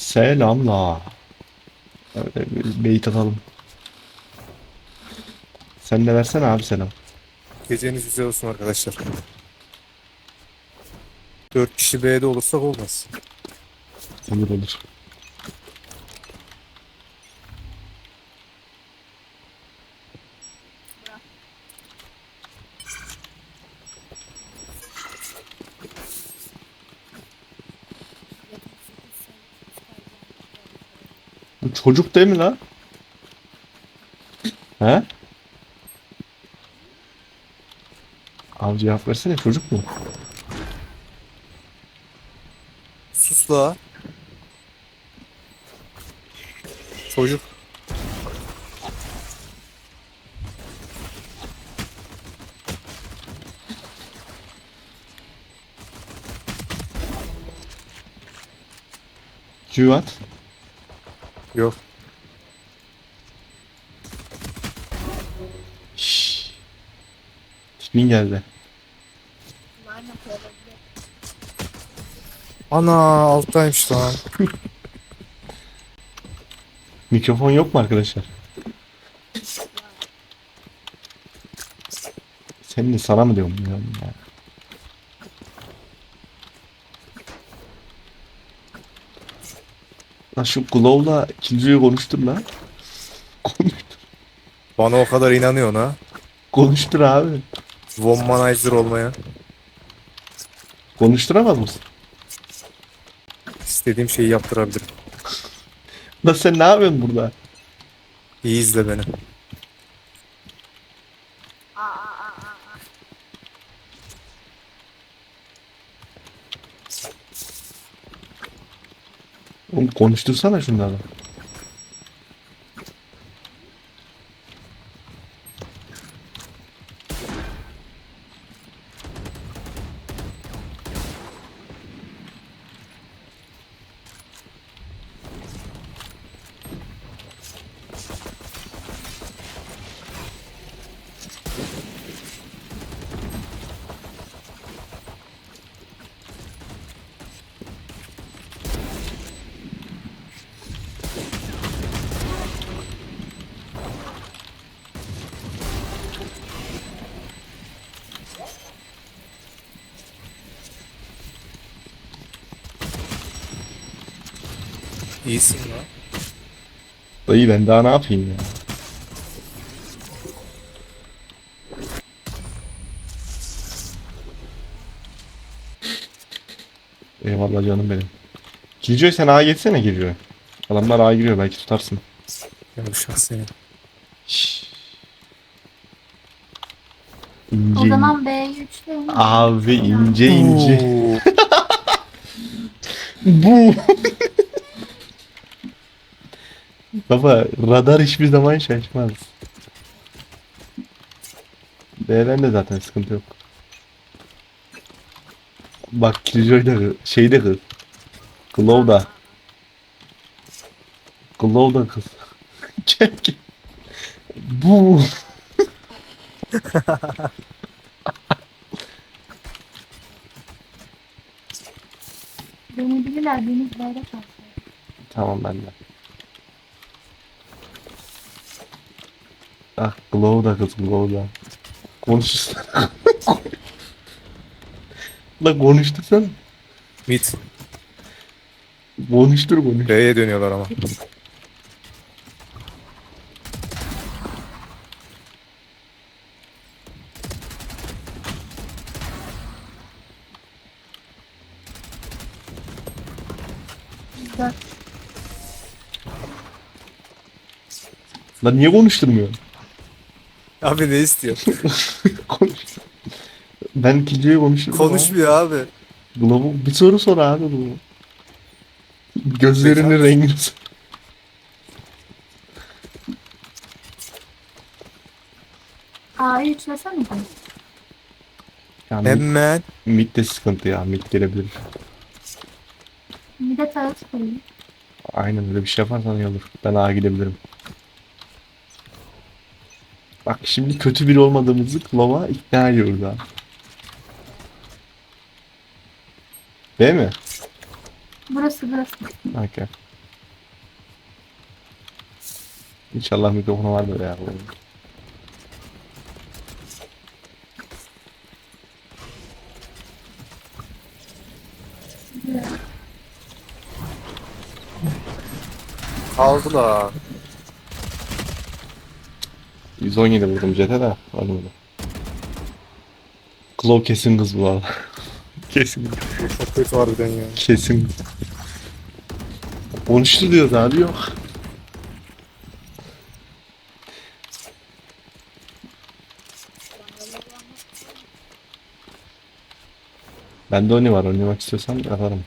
Selamla. Öyle bir beyit atalım. Sen de versene abi selam. Geceniz güzel olsun arkadaşlar. 4 kişi B'de olursak olmaz. Olur olur. Çocuk değil mi lan? He? Abi cevap versene çocuk mu? Sus la. Çocuk. Q at. Yok. Şşş. Tipin geldi. Ana alttaymış lan. Mikrofon yok mu arkadaşlar? Senin de sana mı diyorum ya? Lan şu Glow'la Killjoy'u konuştur lan. Konuştur. Bana o kadar inanıyorsun ha. Konuştur abi. Womanizer olmaya. Konuşturamaz mısın? İstediğim şeyi yaptırabilirim. Lan sen ne yapıyorsun burada? İyi izle beni. Oğlum konuştursana şunları. İyisin lan. Dayı ben daha ne yapayım ya? Eyvallah canım benim. Killjoy sen A'ya geçsene Killjoy. Adamlar A'ya giriyor belki tutarsın. Yavşak seni. Şşş. O İnce zaman B3'te mi? Abi ince ince. Bu. Baba radar hiçbir zaman şaşmaz. Değerlen de zaten sıkıntı yok. Bak Killjoy da kız- şey de kız. Glow da. Glow da kız. Gel gel. Bu. Beni bilirler, deniz bayrak alsın. Tamam ben de. Ah Glow da kız Glow da. Konuşsana. La konuştursana. Mid. Konuştur konuş. B'ye dönüyorlar ama. Lan niye konuşturmuyor? Abi ne istiyorsun? Konuş. Ben Killjoy'u konuşurum. Konuşmuyor abi. Glow'u bir soru sor abi bu. Gözlerinin Peki. rengini sor. A'yı üçlesene mi? Ya mid, Hemen. mid de sıkıntı ya. Mid gelebilir. Bir de tarafı koyayım. Aynen öyle bir şey yaparsan iyi olur. Ben A'ya gidebilirim. Bak şimdi kötü biri olmadığımızı Clove'a ikna ediyoruz abi. Değil mi? Burası burası. Okay. İnşallah mikrofonu vardır ya. Aldılar. 117 vurdum jete de. Ölmedi. Claw kesin kız bu arada. kesin. Çok kötü harbiden ya. Kesin. Konuştu diyor abi yok. Bende Oni var. Oynamak istiyorsan yaparım.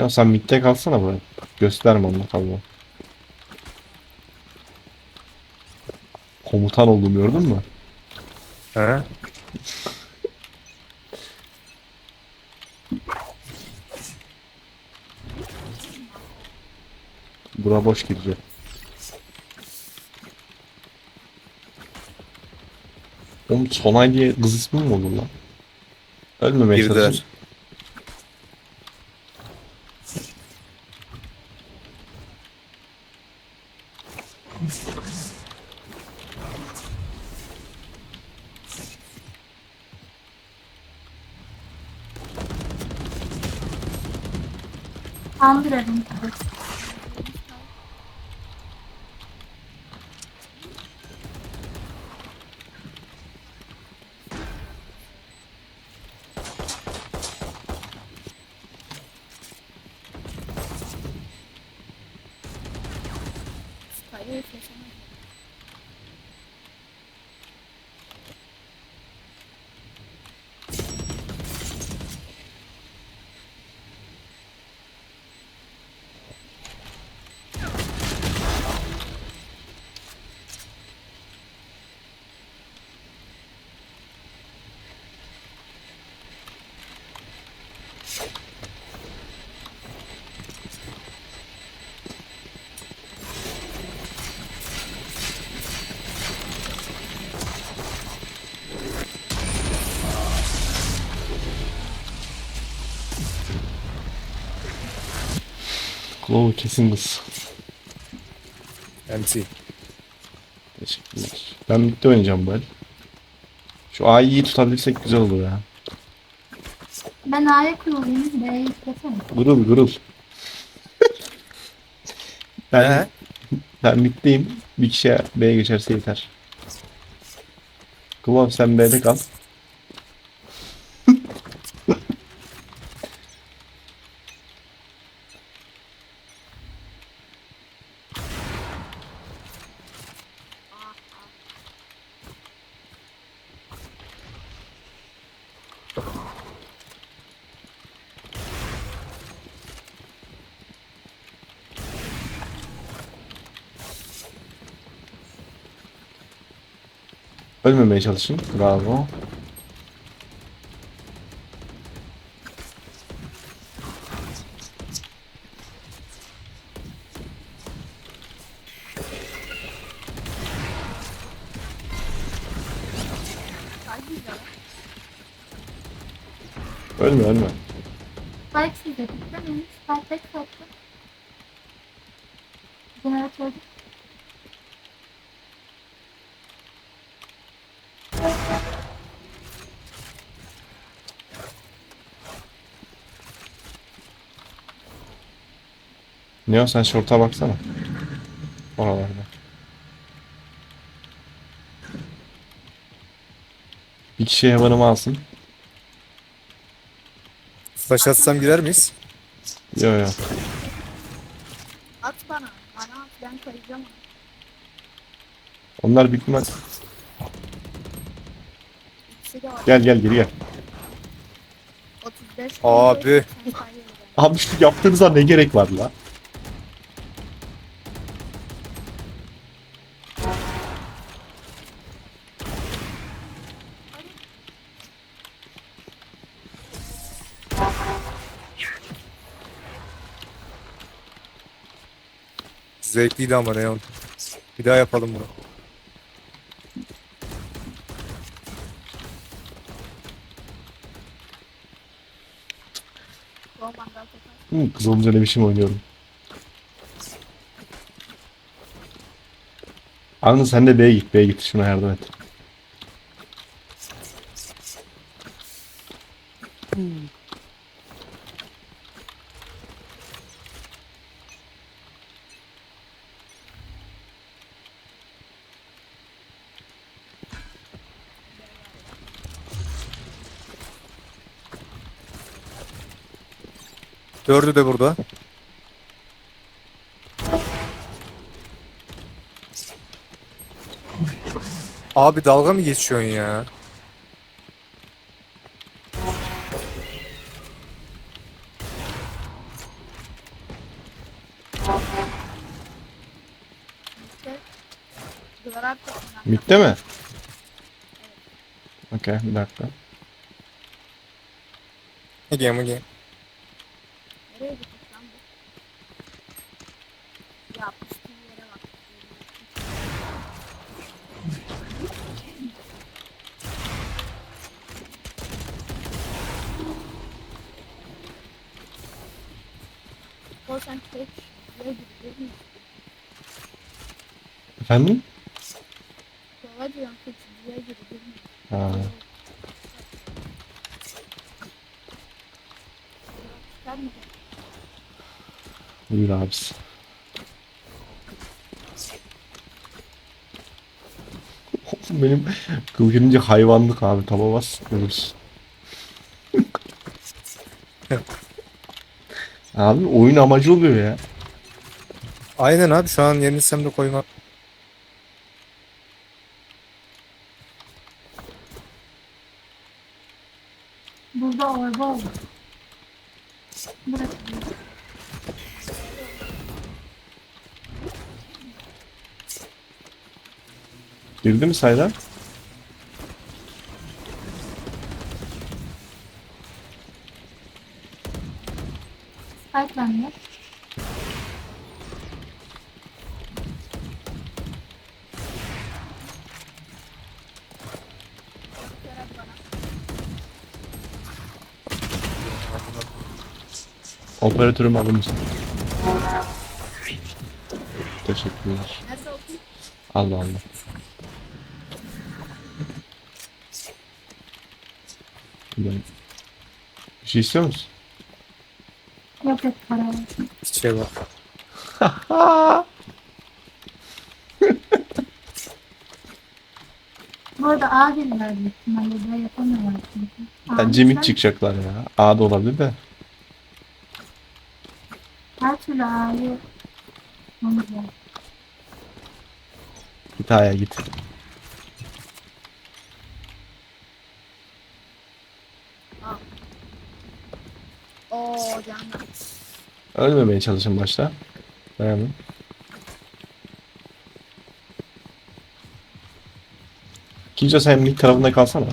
Ya sen midde kalsana buraya. Gösterme onu kalma. Komutan oldum gördün mü? He? Bura boş girecek. Oğlum Sonay diye kız ismi mi olur lan? Ölmemeye Girdiler. Çalışın. Claw kesin kız. MC. Teşekkürler. Ben midde oynayacağım bu el. Şu A'yı iyi tutabilirsek güzel olur ya. Ben A'ya kurulayım. B'ye istesene. Gurul gurul. ben, He? ben middeyim. Bir kişi B'ye geçerse yeter. Claw sen B'de kal. Ölmemeye çalışın. Bravo. Ölme ölme. Ne o sen şorta baksana. Oralarda. Bir kişi hevanımı alsın. Flash atsam girer miyiz? Yo yo. At bana. Bana at, ben koyacağım. Onlar. İkisi de var. Gel gel geri gel. 35. Abi. 85, hayır. Abi şu yaptığınıza ne gerek var la? Zevkliydi ama Neon. Bir daha yapalım bunu. Hı, kız olunca ne biçim oynuyorum. Anladın sen de B'ye git B'ye git şuna yardım et. Dördü de burada. Abi dalga mı geçiyorsun ya? Mitte mi? Okey bir dakika. Ege mi ege? Nereye gitmiş lan bu? Ya piştiği yere bak. O sen tek yere gidiyor musun? Efendim? Sola diyorum gidiyor musun? Ha. Buyur abisi. Benim kılıcınca hayvanlık abi taba bas görürsün. abi oyun amacı oluyor ya. Aynen abi şu an yenilsem de koymam. Oldu. Değil. Girdi mi sayda? Spike bende. Operatörüm alır mısın? Teşekkürler. Allah Allah. Ben- Bir şey istiyor musun? Yok yok para var. Çiçeğe bak. Bu arada A gelirler büyük ihtimalle. B yapamıyorlar çünkü. A Bence çıkacaklar ya. A da olabilir de. Lazım. Git A'ya git. Oo canlar. Ölmemeye çalışın başta. Dayanın. Kinco sen mid tarafında kalsana.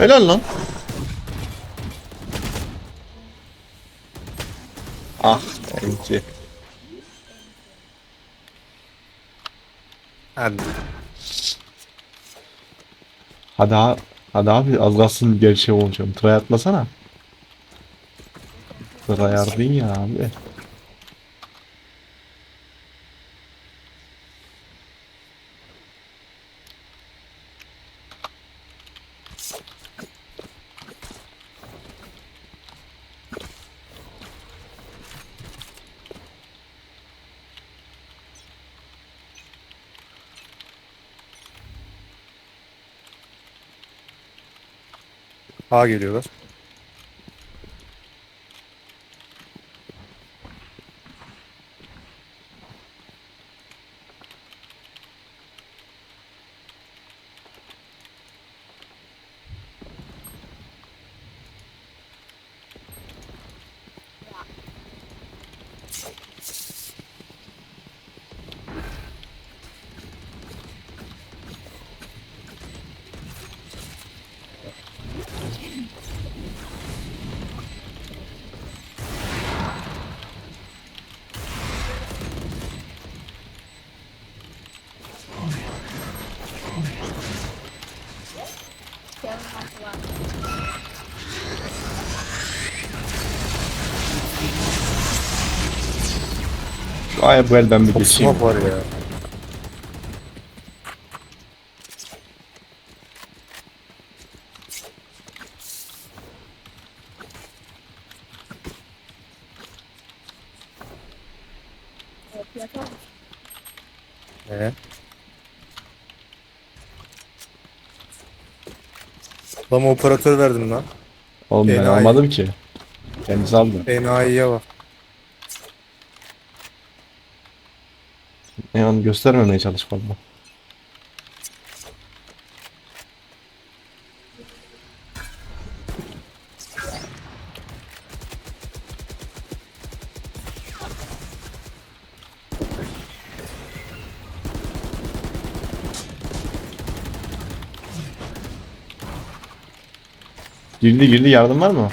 Helal lan. Ah enti. Hadi. Hadi abi. Hadi abi az kalsın gerçeği olacağım. Try atmasana. Try yardın ya abi. A geliyorlar. Ay bu el ben bir Çok geçeyim. smoke var ya. Yatar. Ee? Lan operatör verdim lan. Oğlum ben Enayi. almadım ki. Kendisi aldı. Enayi'ye bak. Yani göstermemeye çalış valla. Girdi girdi yardım var mı?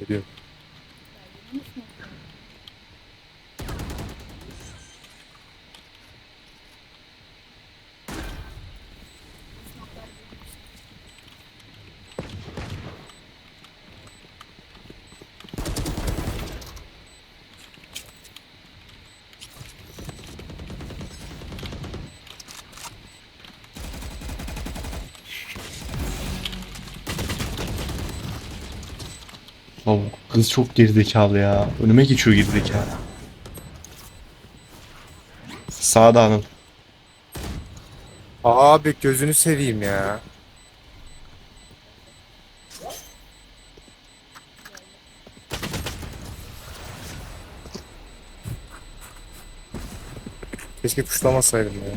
Geliyor. Abi kız çok gerizekalı ya. Önüme geçiyor gerizekalı. Sağda hanım. Abi gözünü seveyim ya. Keşke puşlamasaydım ya.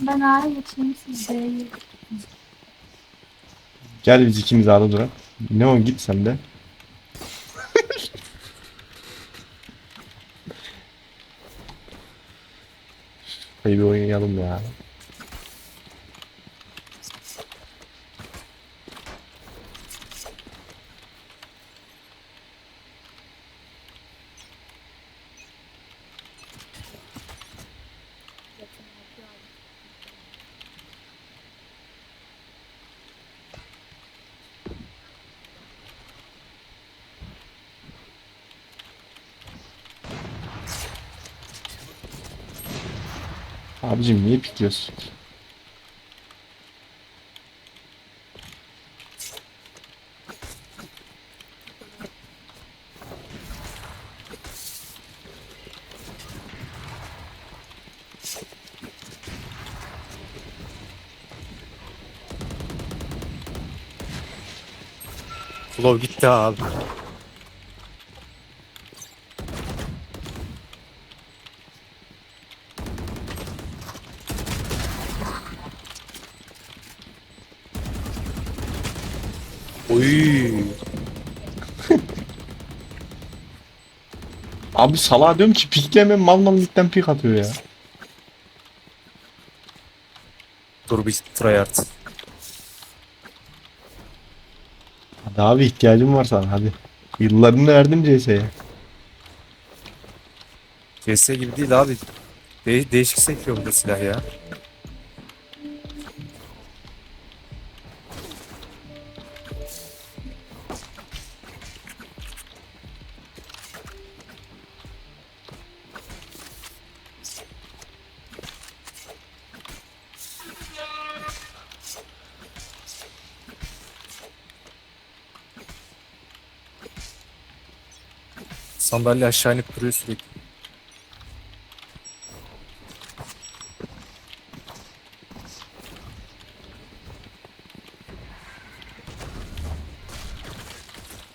Ben A'ya geçeyim siz B'ye. Gel biz ikimiz ağda durak. Ne o git sen de. Bir oynayalım ya. Admito isso. Vlog tá Abi salağa diyorum ki pikleme mal mal midden pik atıyor ya. Dur bir tryhard. Hadi abi ihtiyacım var sana hadi. Yıllarını verdim CS'ye. CS gibi değil abi. De değişik sekiyor bu silah ya. Sandalye aşağı inip duruyor sürekli.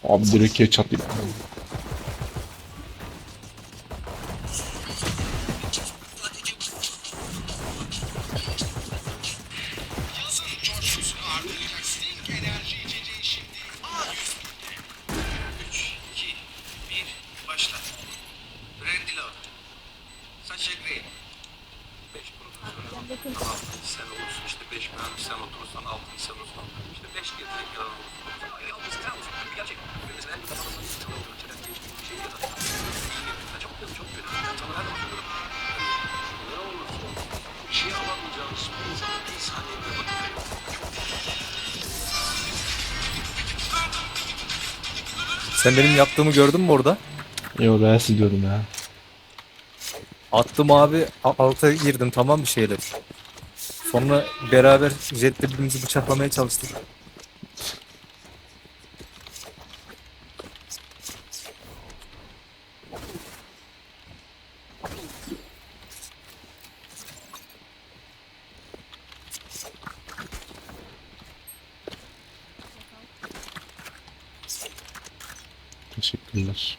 Abi direkt headshot yedi. Sen benim yaptığımı gördün mü orada? Yo reels diyordum ya. Attım abi a- alta girdim tamam bir şeyler. Sonra beraber jetle birbirimizi bıçaklamaya çalıştık. Teşekkürler.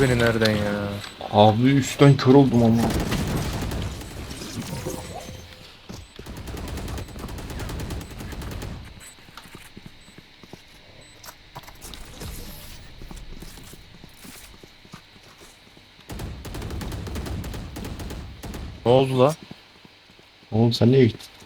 Beni nereden ya? Abi üstten kör oldum ama. Ne oldu la? Oğlum sen niye gittin?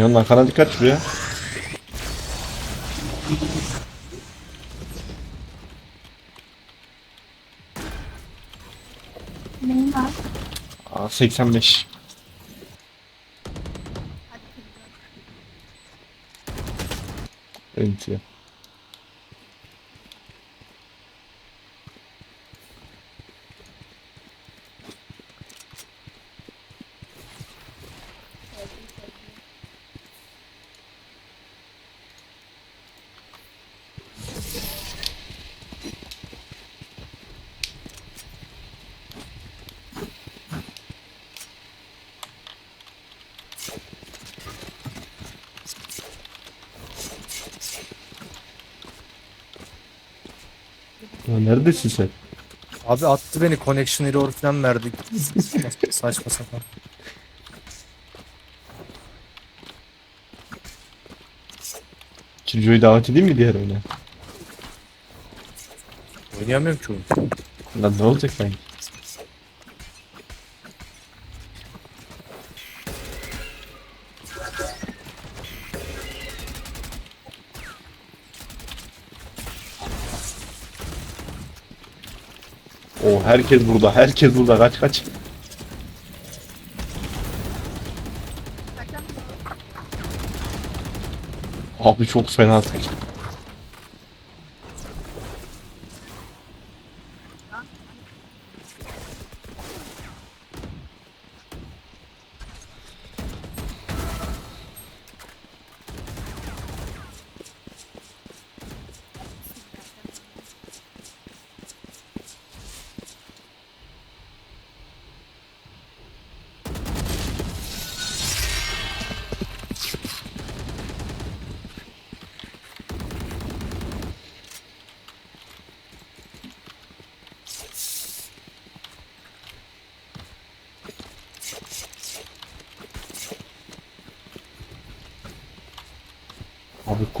Neon arkana dikkat şuraya. Neyin var? Aa, 85. Hadi kızım. Enti. Ya neredesin sen? Abi attı beni connection error falan verdi. Saçma sapan. Killjoy'u davet edeyim mi diğer oyuna? Oynayamıyorum ki oyunu. Lan ne olacak ben? Herkes burada, herkes burada. Kaç kaç. Abi çok fena sıkıştı.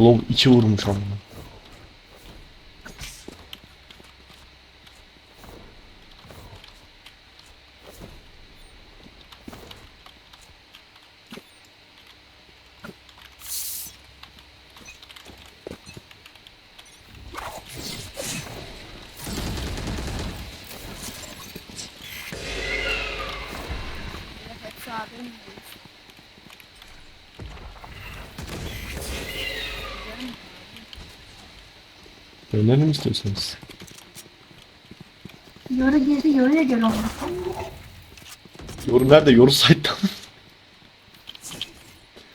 Klov 2 vurmuş onu. Dönelim mi istiyorsanız? Yoru girdi yoruya göre olmasın. Yorum nerede? Yorum site'dan.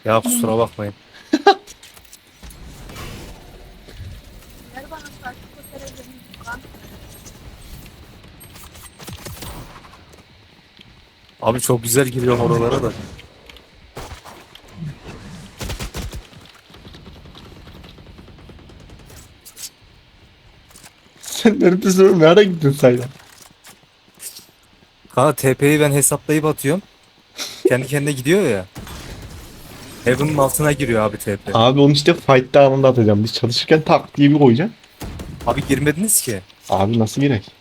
Ya kusura bakmayın. Abi çok güzel giriyorum oralara da. Sen neredesin oğlum? Nereye gittin sen ya? Kanka TP'yi ben hesaplayıp atıyorum. Kendi kendine gidiyor ya. Heaven'ın altına giriyor abi TP. Abi onu işte fight'ta anında atacağım. Biz çalışırken tak diye bir koyacaksın. Abi girmediniz ki. Abi nasıl gerek?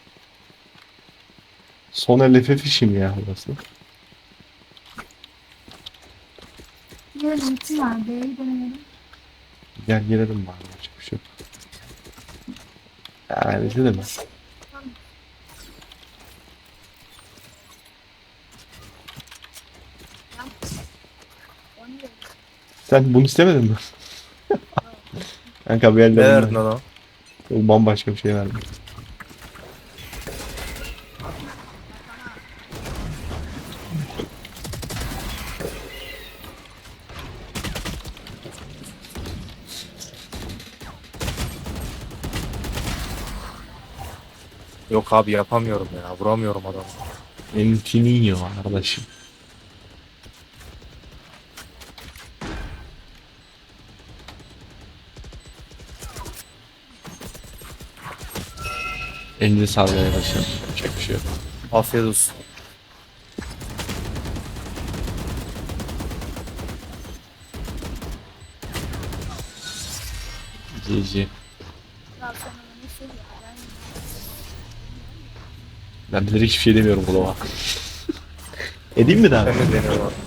Son LFF işim ya burası. Yarın ultim var. B'yi deneyelim. Gel girelim bari. Başka bir şey yok. Yani ne? Onu ver. Sen bunu istemedin mi? Kanka bir Ne elden verdin ona? Bambaşka bir şey verdim. Yok abi yapamıyorum ya. Vuramıyorum adamı. Entinio arkadaşım. Elinize sağlık arkadaşlar. Yapacak bir şey yok. Afiyet olsun. GG. Ben direkt hiçbir şey demiyorum Glova. Edeyim mi daha? Ben de deniyorum abi.